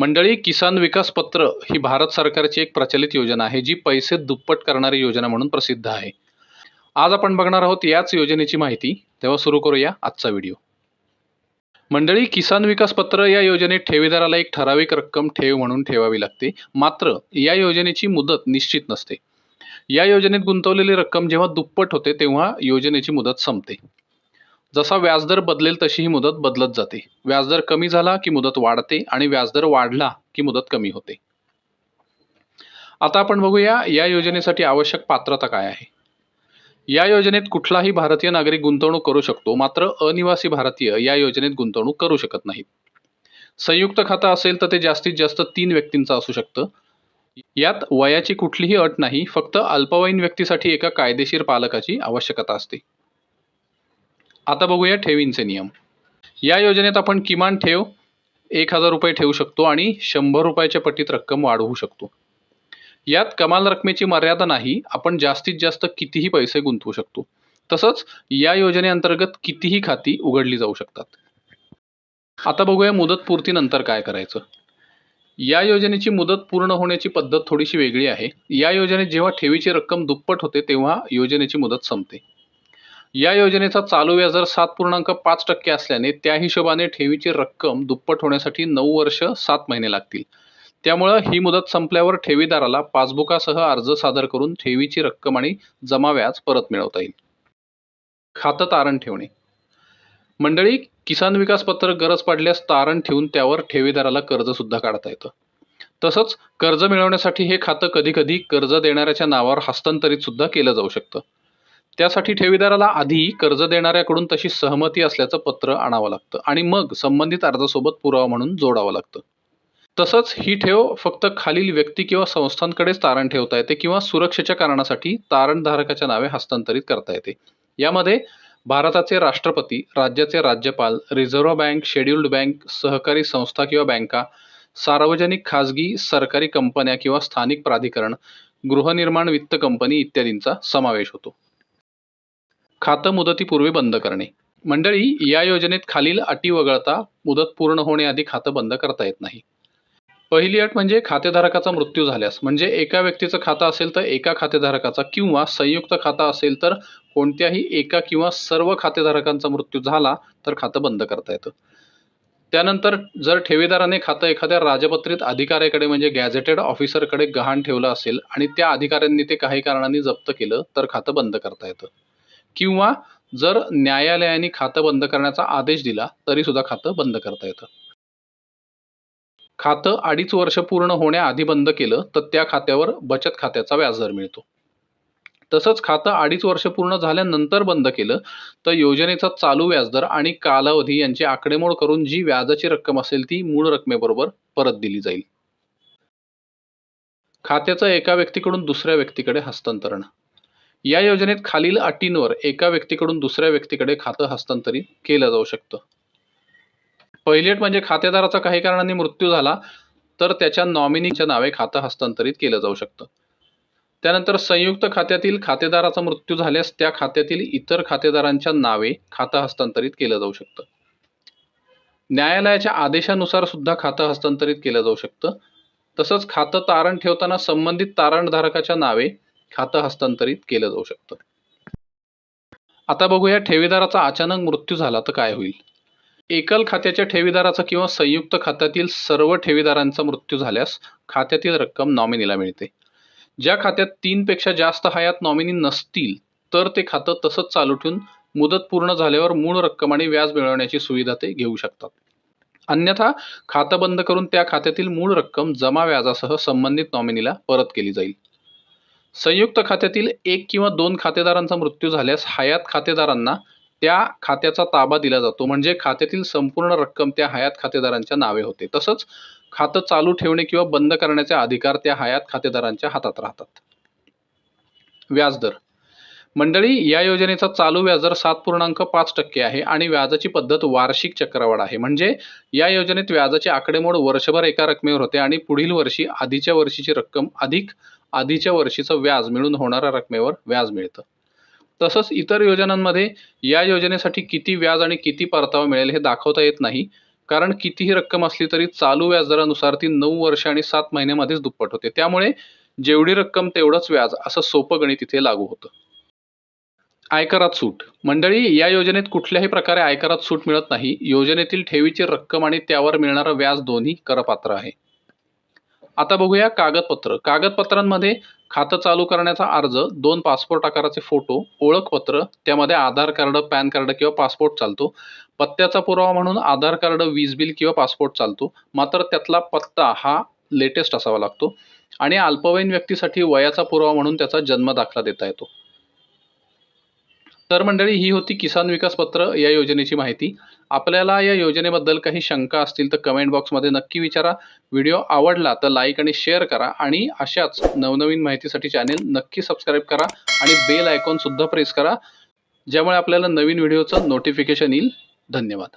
मंडळी किसान विकास पत्र ही भारत सरकारची एक प्रचलित योजना आहे जी पैसे दुप्पट करणारी योजना म्हणून प्रसिद्ध आहे. आज आपण बघणार आहोत याच योजनेची माहिती. तेव्हा सुरू करूया आजचा व्हिडिओ. मंडळी किसान विकास पत्र या योजनेत ठेवीदाराला एक ठराविक रक्कम ठेव म्हणून ठेवावी लागते. मात्र या योजनेची मुदत निश्चित नसते. या योजनेत गुंतवलेली रक्कम जेव्हा दुप्पट होते तेव्हा योजनेची मुदत संपते. जसा व्याजदर बदलेल तशी ही मुदत बदलत जाते. व्याजदर कमी झाला की मुदत वाढते आणि व्याजदर वाढला की मुदत कमी होते. आता आपण बघूया या योजनेसाठी आवश्यक पात्रता काय आहे. या योजनेत कुठलाही भारतीय नागरिक गुंतवणूक करू शकतो मात्र अनिवासी भारतीय या योजनेत गुंतवणूक करू शकत नाहीत. संयुक्त खातं असेल तर ते जास्तीत जास्त तीन व्यक्तींचं असू शकतं. यात वयाची कुठलीही अट नाही फक्त अल्पवयीन व्यक्तीसाठी एका कायदेशीर पालकाची आवश्यकता असते. आता बघूया ठेवींचे नियम. या योजनेत आपण किमान ठेव एक हजार रुपये ठेवू शकतो आणि शंभर रुपयाच्या पटीत रक्कम वाढवू शकतो. यात कमाल रकमेची मर्यादा नाही आपण जास्तीत जास्त कितीही पैसे गुंतवू शकतो. तसंच या योजनेअंतर्गत कितीही खाती उघडली जाऊ शकतात. आता बघूया मुदत पूर्तीनंतर काय करायचं. या योजनेची मुदत पूर्ण होण्याची पद्धत थोडीशी वेगळी आहे. या योजनेत जेव्हा ठेवीची रक्कम दुप्पट होते तेव्हा योजनेची मुदत संपते. या योजनेचा चालू व्याजदर सात पूर्णांक पाच टक्के असल्याने त्या हिशोबाने ठेवीची रक्कम दुप्पट होण्यासाठी नऊ वर्ष सात महिने लागतील. त्यामुळं ही मुदत संपल्यावर ठेवीदाराला पासबुकासह अर्ज सादर करून ठेवीची रक्कम आणि जमा व्याज परत मिळवता येईल. खातं तारण ठेवणे. मंडळी किसान विकास पत्र गरज पडल्यास तारण ठेवून त्यावर ठेवीदाराला कर्ज सुद्धा काढता येतं. तसंच कर्ज मिळवण्यासाठी हे खातं कधीकधी कर्ज देणाऱ्याच्या नावावर हस्तांतरित सुद्धा केलं जाऊ शकतं. त्यासाठी ठेवीदाराला आधी कर्ज देणाऱ्याकडून तशी सहमती असल्याचं पत्र आणावं लागतं आणि मग संबंधित अर्जासोबत पुरावा म्हणून जोडावं लागतं. तसंच ही ठेव फक्त खालील व्यक्ती किंवा संस्थांकडेच तारण ठेवता येते किंवा सुरक्षेच्या कारणासाठी तारणधारकाच्या नावे हस्तांतरित करता येते. यामध्ये भारताचे राष्ट्रपती राज्याचे राज्यपाल रिझर्व्ह बँक शेड्युल्ड बँक सहकारी संस्था किंवा बँका सार्वजनिक खाजगी सरकारी कंपन्या किंवा स्थानिक प्राधिकरण गृहनिर्माण वित्त कंपनी इत्यादींचा समावेश होतो. खातं मुदतीपूर्वी बंद करणे. मंडळी या योजनेत खालील अटी वगळता मुदत पूर्ण होण्याआधी खातं बंद करता येत नाही. पहिली अट म्हणजे खातेधारकाचा मृत्यू झाल्यास. म्हणजे एका व्यक्तीचं खातं असेल तर एका खातेधारकाचा किंवा संयुक्त खातं असेल तर कोणत्याही एका किंवा सर्व खातेधारकांचा मृत्यू झाला तर खातं बंद करता येतं. त्यानंतर जर ठेवीदाराने खातं एखाद्या राजपत्रित अधिकाऱ्याकडे म्हणजे गॅझेटेड ऑफिसरकडे गहाण ठेवलं असेल आणि त्या अधिकाऱ्यांनी ते काही कारणांनी जप्त केलं तर खातं बंद करता येतं. किंवा जर न्यायालयाने खातं बंद करण्याचा आदेश दिला तरी सुद्धा खातं बंद करता येतं. खातं अडीच वर्ष पूर्ण होण्याआधी बंद केलं तर त्या खात्यावर बचत खात्याचा व्याजदर मिळतो. तसंच खातं अडीच वर्ष पूर्ण झाल्यानंतर बंद केलं तर योजनेचा चालू व्याजदर आणि कालावधी यांची आकडेमोड करून जी व्याजाची रक्कम असेल ती मूळ रकमेबरोबर परत दिली जाईल. खात्याचं एका व्यक्तीकडून दुसऱ्या व्यक्तीकडे हस्तांतरण. या योजनेत खालील अटींवर एका व्यक्तीकडून दुसऱ्या व्यक्तीकडे खातं हस्तांतरित केलं जाऊ शकतं. पहिली अट म्हणजे खातेदाराचा काही कारणाने मृत्यू झाला तर त्याच्या नॉमिनीच्या नावे खातं हस्तांतरित केलं जाऊ शकतं. त्यानंतर संयुक्त खात्यातील खातेदाराचा मृत्यू झाल्यास त्या खात्यातील इतर खातेदारांच्या नावे खातं हस्तांतरित केलं जाऊ शकतं. न्यायालयाच्या आदेशानुसार सुद्धा खातं हस्तांतरित केलं जाऊ शकतं. तसंच खातं तारण ठेवताना संबंधित तारणधारकाच्या नावे खातं हस्तांतरित केलं जाऊ शकतं. आता बघूया ठेवीदाराचा अचानक मृत्यू झाला तर काय होईल? एकल खात्याच्या ठेवीदाराचा किंवा संयुक्त खात्यातील सर्व ठेवीदारांचा मृत्यू झाल्यास खात्यातील रक्कम नॉमिनीला मिळते. ज्या खात्यात तीनपेक्षा जास्त हयात नॉमिनी नसतील तर ते खातं तसंच चालू ठेवून मुदत पूर्ण झाल्यावर मूळ रक्कम आणि व्याज मिळवण्याची सुविधा ते घेऊ शकतात. अन्यथा खातं बंद करून त्या खात्यातील मूळ रक्कम जमा व्याजासह संबंधित नॉमिनीला परत केली जाईल. संयुक्त खात्यातील एक किंवा दोन खातेदारांचा मृत्यू झाल्यास हयात खातेदारांना त्या खात्याचा ताबा दिला जातो. म्हणजे खात्यातील संपूर्ण रक्कम त्या हयात खातेदारांच्या नावे होते. तसंच खातं चालू ठेवणे किंवा बंद करण्याचे अधिकार त्या हयात खातेदारांच्या हातात राहतात. व्याजदर. मंडळी या योजनेचा चालू व्याजदर सात पूर्णांक पाच टक्के आहे आणि व्याजाची पद्धत वार्षिक चक्रवाढ आहे. म्हणजे या योजनेत व्याजाचे आकडेमोड वर्षभर एका रकमेवर होते आणि पुढील वर्षी आधीच्या वर्षीची रक्कम अधिक आधीच्या वर्षीचं व्याज मिळून होणाऱ्या रकमेवर व्याज मिळतं. तसंच इतर योजनांमध्ये या योजनेसाठी किती व्याज आणि किती परतावा मिळेल हे दाखवता येत नाही. कारण कितीही रक्कम असली तरी चालू व्याजदरानुसार ती नऊ वर्ष आणि सात महिन्यामध्येच दुप्पट होते. त्यामुळे जेवढी रक्कम तेवढंच व्याज असं सोपं गणित इथे लागू होतं. आयकरात सूट. मंडळी या योजनेत कुठल्याही प्रकारे आयकरात सूट मिळत नाही. योजनेतील ठेवीची रक्कम आणि त्यावर मिळणारं व्याज दोन्ही करपात्र आहे. आता बघूया कागदपत्र. कागदपत्रांमध्ये खातं चालू करण्याचा अर्ज दोन पासपोर्ट आकाराचे फोटो ओळखपत्र त्यामध्ये आधार कार्ड पॅन कार्ड किंवा पासपोर्ट चालतो. पत्त्याचा पुरावा म्हणून आधार कार्ड वीज बिल किंवा पासपोर्ट चालतो. मात्र त्यातला पत्ता हा लेटेस्ट असावा लागतो. आणि अल्पवयीन व्यक्तीसाठी वयाचा पुरावा म्हणून त्याचा जन्म दाखला देता येतो. तर मंडळी ही होती किसान विकास पत्र या योजनेची माहिती. आपल्याला या योजनेबद्दल काही शंका असतील तर कमेंट बॉक्समध्ये नक्की विचारा. व्हिडिओ आवडला तर लाईक आणि शेअर करा आणि अशाच नवनवीन माहितीसाठी चॅनेल नक्की सबस्क्राईब करा आणि बेल आयकॉन सुद्धा प्रेस करा ज्यामुळे आपल्याला नवीन व्हिडिओचं नोटिफिकेशन येईल. धन्यवाद.